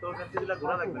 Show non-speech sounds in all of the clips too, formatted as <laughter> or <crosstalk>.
তোর কাছে ঘোরা লাগবে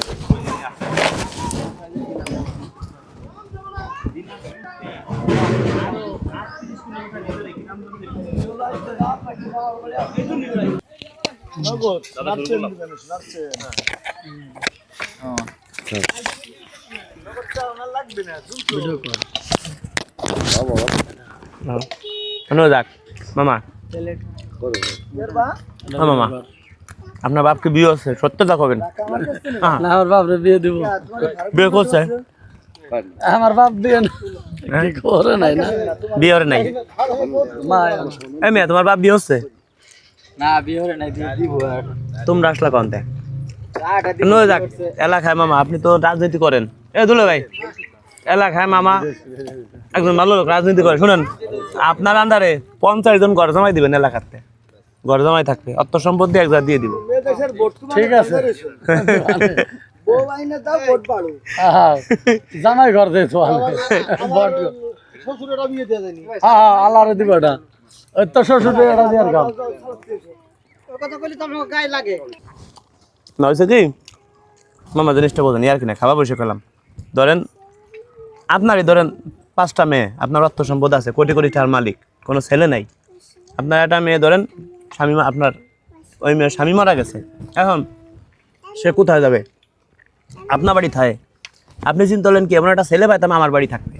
যাক মামা। হ্যাঁ মামা। আপনার বাপকে বিয়ে হচ্ছে সত্য কবেন? হ্যাঁ, না আমার বাপরে বিয়ে দিব। বিয়ে করছে? আমার বাপ বিয়ে না হ্যাঁ? করে নাই না? বিয়ে হরে নাই? মা এই মেয়ে তোমার বাপ বিয়ে হচ্ছে? না বিয়ে করে নাই দিব তোমরা আসলা কন্তে নয় যাক এলাকায় মামা আপনি তো রাজনীতি করেন। এ দুলে ভাই এলাকায় মামা। একজন ভালো লোক রাজনীতি করে শুনেন আপনার আন্ডারে পঞ্চাশ জন ঘর জমাই দিবেন এলাকাতে ঘর জমাই থাকবে অর্থ সম্পত্তি এক দিয়ে দিব। ঠিক আছে। <laughs> জামাই ঘর বট হ্যাঁ আল্লাহরে দিব এটা। ওই তো শ্বশুর এটা দিয়ে কাম। না হয়েছে কি মামা জিনিসটা বোঝেন আর কি খাওয়া বসে খেলাম। ধরেন আপনারই ধরেন পাঁচটা মেয়ে আপনার অর্থ সম্পদ আছে কোটি কোটি টাকার মালিক কোনো ছেলে নাই। আপনার একটা মেয়ে ধরেন স্বামী আপনার ওই মেয়ের স্বামী মারা গেছে। এখন সে কোথায় যাবে? আপনার বাড়ি থাকে আপনি চিন্তা করলেন কি এমন একটা ছেলে পাইতাম আমার বাড়ি থাকবে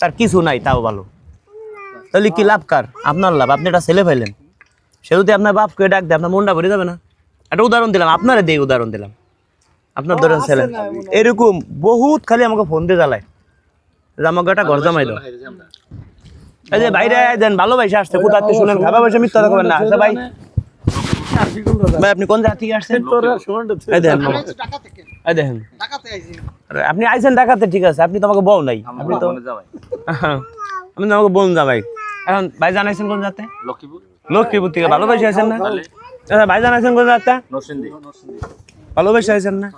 তার কিছু নাই তাও ভালো। তাহলে কি লাভ কার? আপনার লাভ আপনি একটা ছেলে পাইলেন। সে যদি আপনার বাপকে ডাক দেয় আপনার মনটা ভরে যাবে না। একটা উদাহরণ দিলাম আপনারে দিয়ে উদাহরণ দিলাম। আপনার ধরেন ছেলে। এরকম বহুত খালি আমাকে ফোন দিয়ে জ্বালায়। যে আমাকে একটা ঘর জামাই দাও। এই যে বাইরে আয় দেন ভালোবাসে আসছে কোথাতে শুনেন? খাবার বসে মিথ্যা কথা বলবেন না। আচ্ছা ভাই। ভাই আপনি কোন জায়গা থেকে আসছেন এই মামা। এই দেখেন। আপনি আইছেন ঢাকাতে ঠিক আছে। আপনি তো আমাকে বউ নাই। আপনি তো <laughs> আপনি তো আমাকে বোন যাবাই এখন ভাই জানাইছেন কোন জাতে? লক্ষ্মীপুর। লক্ষ্মীপুর থেকে ভালোবাসে আছেন না? আচ্ছা, ভাই জানাইছেন কোন জাতে? নরসিংদী। ভালোবাসে আছেন না।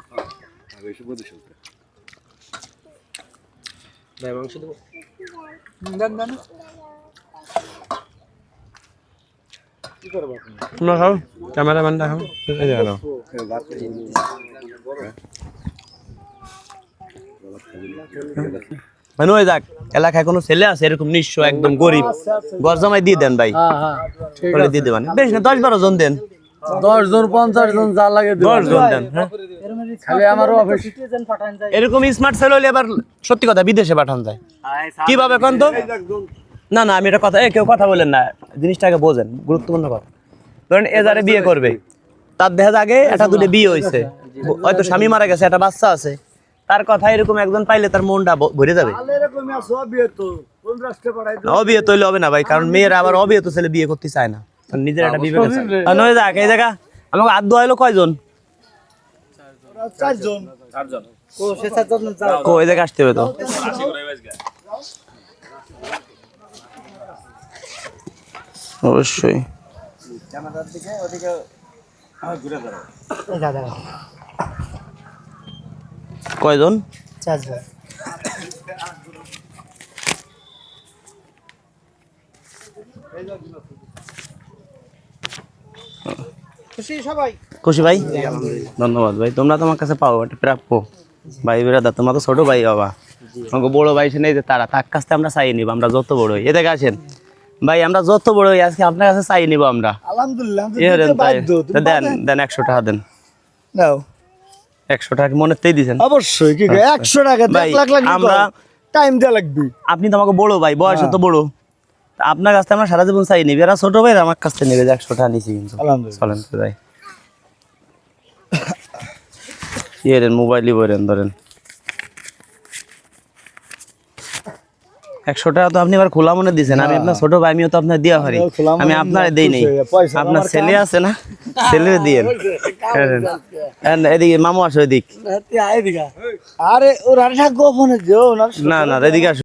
তোমরা খাও ক্যামেরাম্যানটা খাও এই যে মানে ওই যাক এলাকায় কোনো ছেলে আছে এরকম নিঃস্ব একদম গরিব। ঘর জমাই দিয়ে দেন ভাই। হ্যাঁ হ্যাঁ। ঠিক বলে দিয়ে দেবেন। বেশ না দশ বারো জন দেন। দশ জন পঞ্চাশ জন যা লাগে দশ জন দেন হ্যাঁ। খালি আমার অফিস এরকম স্মার্ট ছেলে হলে আবার সত্যি কথা বিদেশে পাঠানো যায়। কীভাবে কোন তো? না না আমি এটা কথা এ কেউ কথা বলেন না। জিনিসটাকে বোঝেন গুরুত্বপূর্ণ কথা। ধরেন এ যারে বিয়ে করবে তার দেখা যায় আগে একটা দুটো বিয়ে হয়েছে হয়তো স্বামী মারা গেছে একটা বাচ্চা আছে। তার কথা এরকম একজন পাইলে তার মনটা ভরে যাবে। অবিয়ে তৈলে হবে না ভাই কারণ মেয়েরা আবার অবিয়ে তো ছেলে বিয়ে করতে চায় না। নিজের একটা বিবেক আছে। নয় যাক এই জায়গা আমাকে আদু হইল কয়জন? কো এই জায়গা আসতে হবে তো। অবশ্যই। কয়জন? খুশি ভাই? ধন্যবাদ ভাই। তোমরা তোমার কাছে পাও, এটা প্রাপ্য। ভাই বেরাদা তোমার তো ছোট ভাই, বাবা। আমাকে বড় ভাই সে নেই যে তারা। তার কাছ থেকে আমরা চাই নিব, আমরা যত বড় হই। এদিকে আসেন। ভাই আমরা যত বড় হই আজকে আপনার কাছে চাই নিব আমরা। আলহামদুলিল্লাহ দেন দেন একশো টাকা দেন। নাও। একশো টাকা মনেতেই দিয়েছেন অবশ্যই কি হ্যাঁ। একশো টাকা লাখ লাখ আমরা টাইম দেওয়া লাগবে। আপনি তো আমাকে বড় ভাই বয়স হ্যাঁ। তো বড়। আপনার কাছে আমরা সারা জীবন চাই নিবি। এরা ছোট ভাই আমার কাছে নেবে একশো টাকা নিছি কিন্তু। চলেন তো ভাই। ইয়ে মোবাইলই বলেন ধরেন। একশো টাকা তো আপনি এবার খোলা মনে দিয়েছেন। আমি আপনার ছোট ভাই আমিও তো আপনার দিয়া পারি। আমি আপনার দিই নেই। হয়ে, আপনার ছেলে আছে না? ছেলে হ্যাঁ, এদিকে মামু আসো এদিক। আরে ওর গোপনে না না এদিকে আসো।